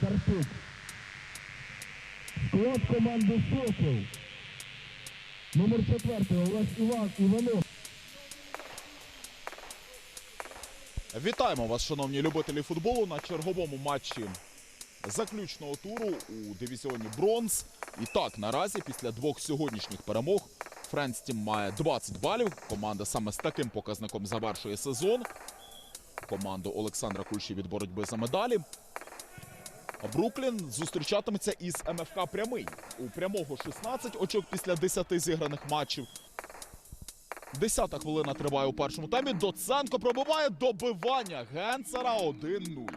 Карпюк. Склад команди Сокол. Номер четвертий Олег Іван Іванов. Вітаємо вас, шановні любителі футболу, на черговому матчі заключного туру у дивізіоні Бронз. І так, наразі, після двох сьогоднішніх перемог, Френстім має 20 балів. Команда саме з таким показником завершує сезон. Команду Олександра Кульші від боротьби за медалі. Бруклін зустрічатиметься із МФК Прямий. У прямого 16 очок після 10 зіграних матчів. Десята хвилина триває у першому таймі. Доценко пробиває добивання Генцера 1-0.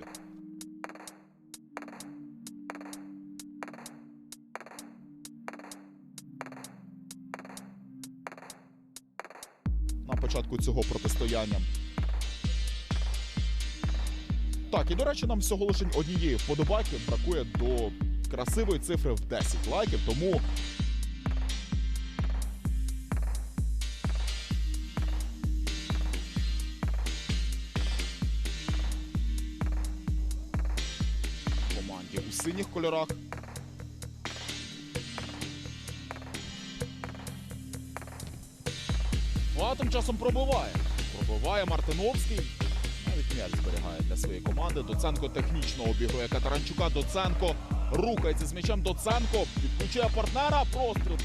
На початку цього протистояння. Так, і до речі, нам всього лише однієї вподобайки бракує до красивої цифри в 10 лайків, тому команді у синіх кольорах. Ну, а тим часом пробиває. Пробиває Мартиновський. Навіть зберігає для своєї команди. Доценко технічно обігрує Катаранчука. Доценко рухається з м'ячем. Доценко підключує партнера. Простріл.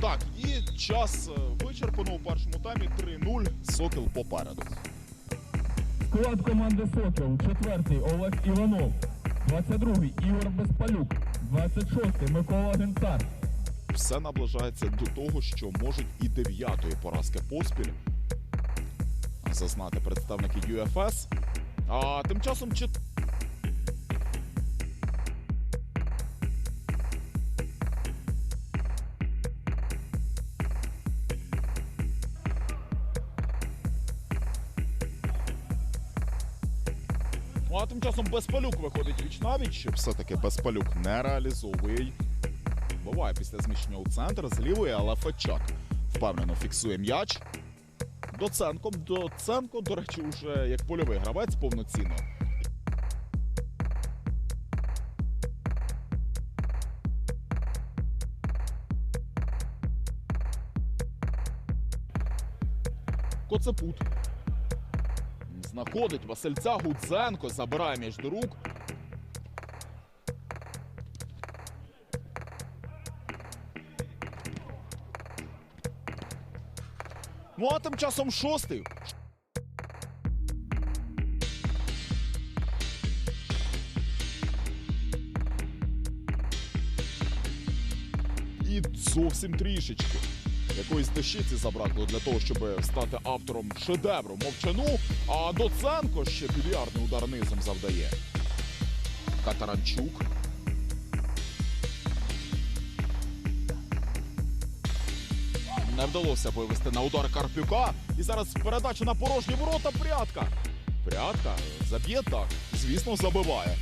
Так, і час е, вичерпано у першому таймі 3-0. Сокіл попереду. Склад команди Сокіл. Четвертий Олег Іванов. 22-й Ігор Безпалюк. 26-й Микола Генцар. Все наближається до того, що можуть і дев'ятої поразки поспіль зазнати представники UFS. А тим часом чи Ну, а тим часом Безпалюк виходить віч навіч. Все-таки Безпалюк не реалізовує. Буває після зміщення у центр з лівої, але Фечак впевнено фіксує м'яч. Доценко. Доценко, до речі, уже як польовий гравець повноцінно. Коцепут. Знаходить Васильця Гудзенко, забирає м'яч до рук. Ну а тим часом шостий. І зовсім трішечки. Якоїсь дещиці забракло для того, щоб стати автором шедевру мовчану. А Доценко ще більярдний удар низом завдає. Катаранчук. Не вдалося вивести на удар Карпюка. І зараз передача на порожні ворота прятка. Прятка заб'є так. Звісно, забиває.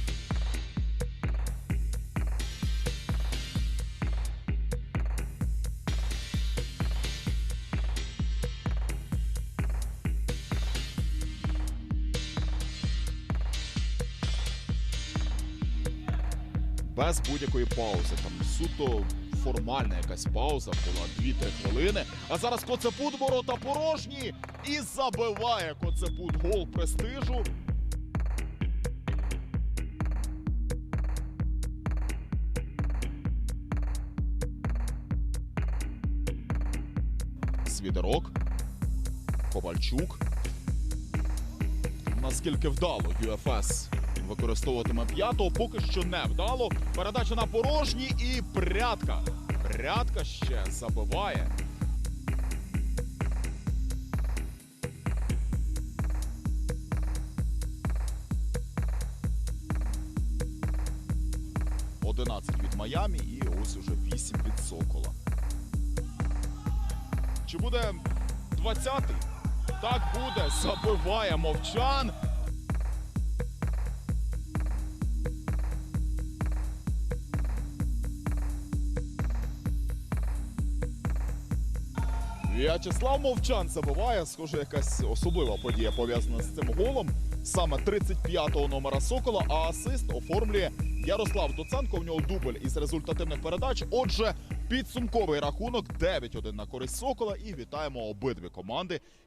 Без будь-якої паузи. Там суто формальна якась пауза була 2-3 хвилини. А зараз Коцепут ворота порожні і забиває Коцепут гол престижу. Свідерок. Ковальчук. Наскільки вдало UFS використовуватиме п'ятого. Поки що не вдало. Передача на порожній і прядка. Прядка ще забиває. Одинадцять від Майамі і ось уже 8 від Сокола. Чи буде 20-й? Так буде. Забиває мовчан. В'ячеслав Мовчан забиває. Схоже, якась особлива подія пов'язана з цим голом. Саме 35-го номера Сокола, а асист оформлює Ярослав Доценко. У нього дубль із результативних передач. Отже, підсумковий рахунок 9-1 на користь Сокола. І вітаємо обидві команди